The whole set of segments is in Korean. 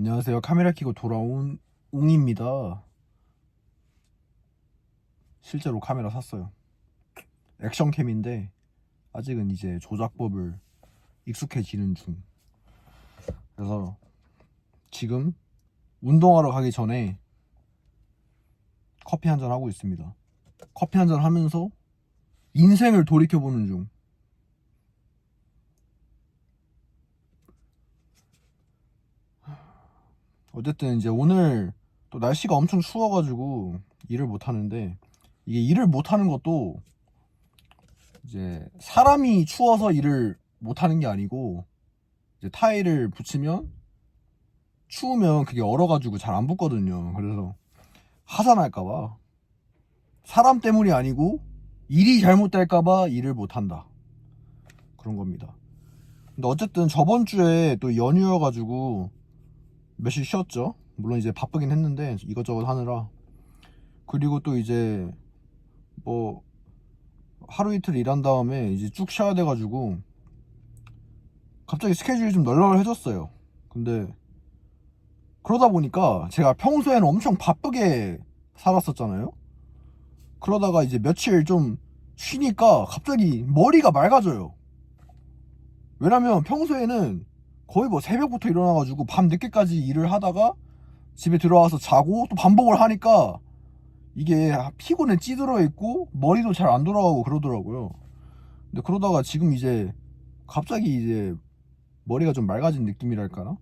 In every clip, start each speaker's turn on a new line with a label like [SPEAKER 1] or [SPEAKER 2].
[SPEAKER 1] 안녕하세요. 카메라 켜고 돌아온 웅입니다. 실제로 카메라 샀어요. 액션캠인데 아직은 이제 조작법을 익숙해지는 중. 그래서 지금 운동하러 가기 전에 커피 한 잔 하고 있습니다. 커피 한 잔 하면서 인생을 돌이켜보는 중. 어쨌든 이제 오늘 또 날씨가 엄청 추워가지고 일을 못 하는데 이게 일을 못 하는 것도 이제 사람이 추워서 일을 못 하는 게 아니고 이제 타일을 붙이면 추우면 그게 얼어가지고 잘 안 붙거든요. 그래서 하산할까봐 사람 때문이 아니고 일이 잘못될까봐 일을 못 한다. 그런 겁니다. 근데 어쨌든 저번 주에 또 연휴여가지고 며칠 쉬었죠. 물론 이제 바쁘긴 했는데 이것저것 하느라. 그리고 또 이제 뭐 하루 이틀 일한 다음에 이제 쭉 쉬어야 돼가지고 갑자기 스케줄이 좀 널널해졌어요. 근데 그러다 보니까 제가 평소에는 엄청 바쁘게 살았었잖아요. 그러다가 이제 며칠 좀 쉬니까 갑자기 머리가 맑아져요. 왜냐면 평소에는 거의 뭐 새벽부터 일어나가지고 밤 늦게까지 일을 하다가 집에 들어와서 자고 또 반복을 하니까 이게 피곤에 찌들어 있고 머리도 잘 안 돌아가고 그러더라고요. 근데 그러다가 지금 이제 갑자기 이제 머리가 좀 맑아진 느낌이랄까나?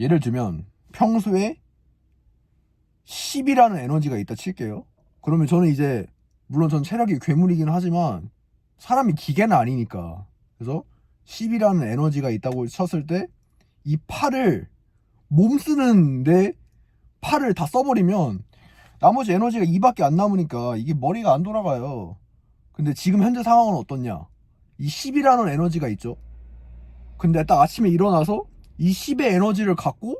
[SPEAKER 1] 예를 들면 평소에 10이라는 에너지가 있다 칠게요. 그러면 저는 이제 물론 전 체력이 괴물이긴 하지만 사람이 기계는 아니니까 그래서 10이라는 에너지가 있다고 쳤을 때 이 팔을 몸 쓰는데 팔을 다 써버리면 나머지 에너지가 2밖에 안 남으니까 이게 머리가 안 돌아가요. 근데 지금 현재 상황은 어떻냐? 이 10이라는 에너지가 있죠. 근데 딱 아침에 일어나서 이 10의 에너지를 갖고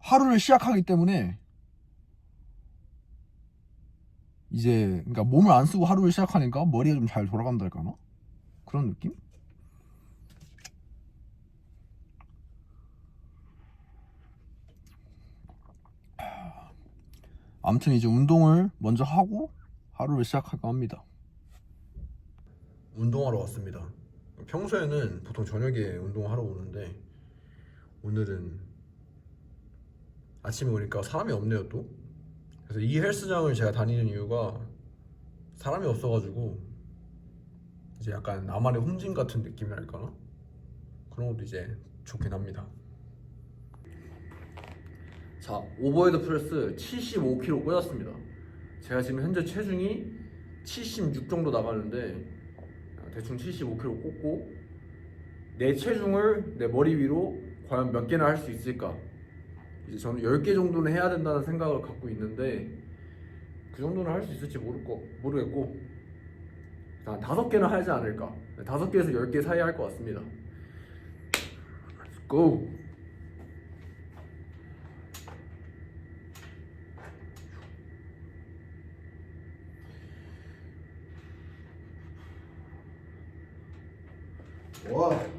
[SPEAKER 1] 하루를 시작하기 때문에 이제 그러니까 몸을 안 쓰고 하루를 시작하니까 머리가 좀 잘 돌아간다 할까나? 그런 느낌? 아무튼 이제 운동을 먼저 하고 하루를 시작할까 합니다. 운동하러 왔습니다. 평소에는 보통 저녁에 운동하러 오는데 오늘은 아침에 오니까 사람이 없네요 또. 그래서 이 헬스장을 제가 다니는 이유가 사람이 없어가지고 이제 약간 나만의 홈짐 같은 느낌이랄까나 그런 것도 이제 좋긴 합니다. 자, 오버헤드 프레스 75kg 꽂았습니다. 제가 지금 현재 체중이 76 정도 나가는데 대충 75kg 꽂고 내 체중을 내 머리 위로 과연 몇 개나 할 수 있을까? 이제 저는 10개 정도는 해야 된다는 생각을 갖고 있는데 그 정도는 할 수 있을지 모르고, 모르겠고 한 5개는 하지 않을까 5개에서 10개 사이 할 것 같습니다 Let's go! 와.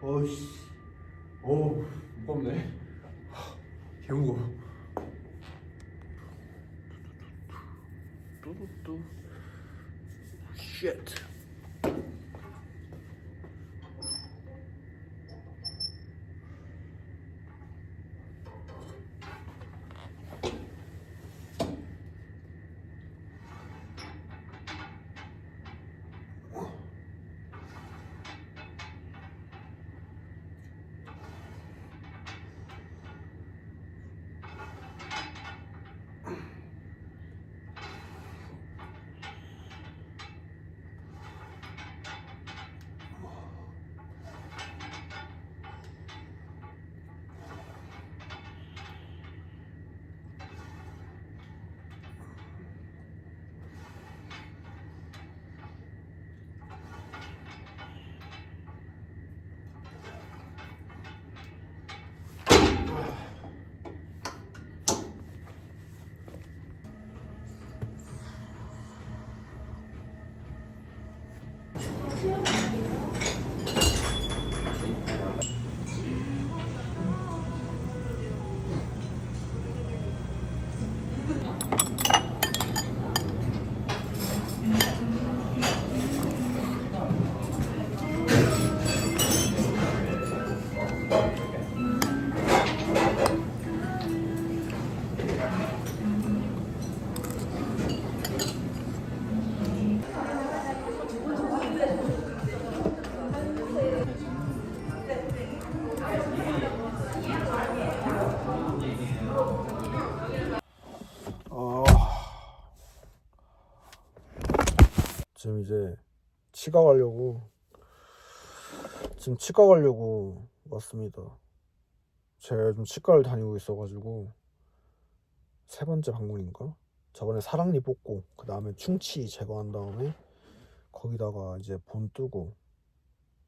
[SPEAKER 1] 어이씨. 오, 무겁네. 개무거워. Shit. 지금 이제 치과 가려고 지금 치과 가려고 왔습니다. 제가 좀 치과를 다니고 있어가지고 세 번째 방문인가? 저번에 사랑니 뽑고 그 다음에 충치 제거한 다음에 거기다가 이제 본 뜨고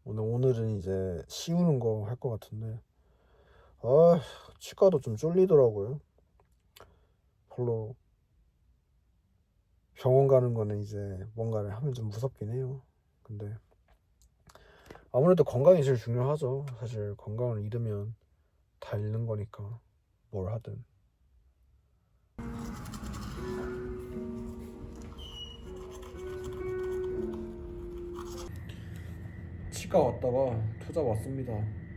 [SPEAKER 1] 오늘 오늘은 이제 씌우는 거 할 것 같은데 아 치과도 좀 쫄리더라고요. 별로 병원 가는 거는 이제 뭔가를 하면 좀 무섭긴 해요. 근데 아무래도 건강이 제일 중요하죠. 사실 건강을 잃으면 다 잃는 거니까 뭘 하든. 치과 왔다가 투자 왔습니다.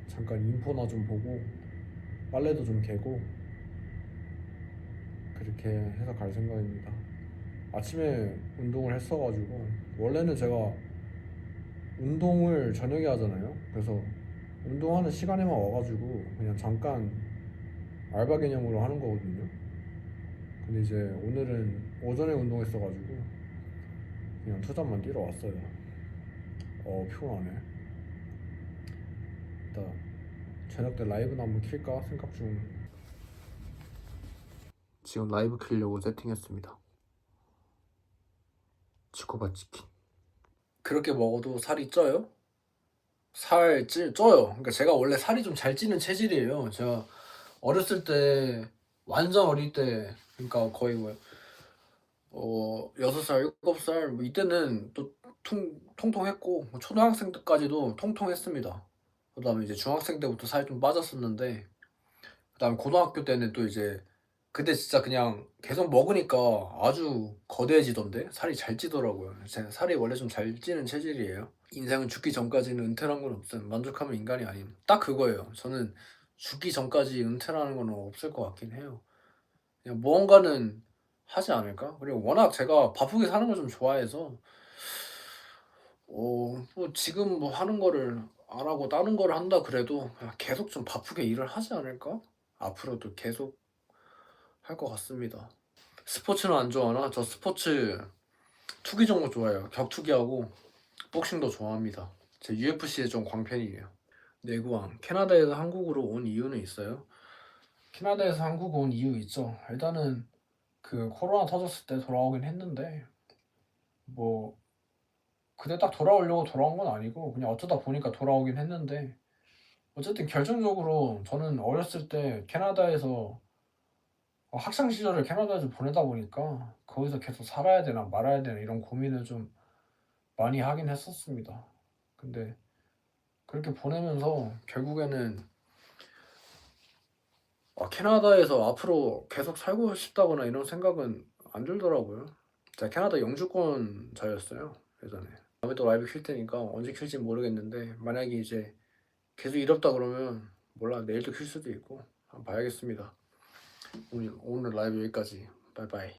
[SPEAKER 1] 잠깐 인포나 좀 보고 빨래도 좀 개고 그렇게 해서 갈 생각입니다. 아침에 운동을 했어가지고 원래는 제가 운동을 저녁에 하잖아요. 그래서 운동하는 시간에만 와가지고 그냥 잠깐 알바 개념으로 하는 거거든요. 근데 이제 오늘은 오전에 운동했어가지고 그냥 투잡만 뛰러 왔어요. 어 피곤하네. 일단 저녁 때 라이브나 한번 킬까 생각 중. 지금 라이브 키려고 세팅했습니다. 치코바 치킨. 그렇게 먹어도 살이 쪄요? 살 찌, 쪄요. 그러니까 제가 원래 살이 좀 잘 찌는 체질이에요. 제가 어렸을 때 완전 어릴 때 그러니까 거의 뭐 어, 6살, 7살 뭐 이때는 또 통, 통통했고 뭐 초등학생 때까지도 통통했습니다. 그다음에 이제 중학생 때부터 살이 좀 빠졌었는데 그다음에 고등학교 때는 또 이제 그때 진짜 그냥 계속 먹으니까 아주 거대해지던데 살이 잘 찌더라고요. 제가 살이 원래 좀 잘 찌는 체질이에요. 인생은 죽기 전까지는 은퇴란 건 없음. 만족하면 인간이 아님. 딱 그거예요. 저는 죽기 전까지 은퇴라는 건 없을 것 같긴 해요. 그냥 무언가는 하지 않을까? 그리고 워낙 제가 바쁘게 사는 걸 좀 좋아해서 어, 뭐 지금 뭐 하는 거를 안 하고 다른 거를 한다 그래도 계속 좀 바쁘게 일을 하지 않을까? 앞으로도 계속 할 것 같습니다. 스포츠는 안 좋아하나? 저 스포츠 투기 종목 좋아해요. 격투기하고 복싱도 좋아합니다. 제 UFC에 좀 광팬이에요. 내구왕 캐나다에서 한국으로 온 이유는 있어요? 캐나다에서 한국 온 이유 있죠. 일단은 그 코로나 터졌을 때 돌아오긴 했는데 뭐 그때 딱 돌아오려고 돌아온 건 아니고 그냥 어쩌다 보니까 돌아오긴 했는데 어쨌든 결정적으로 저는 어렸을 때 캐나다에서 어, 학창 시절을 캐나다에서 보내다 보니까 거기서 계속 살아야 되나 말아야 되나 이런 고민을 좀 많이 하긴 했었습니다. 근데 그렇게 보내면서 결국에는 아, 캐나다에서 앞으로 계속 살고 싶다거나 이런 생각은 안 들더라고요. 제가 캐나다 영주권자였어요 예전에. 다음에 또 라이브 킬 테니까 언제 킬지 모르겠는데 만약에 이제 계속 이럽다 그러면 몰라 내일도 킬 수도 있고 한번 봐야겠습니다. 오늘 오늘 라이브 여기까지. 바이바이.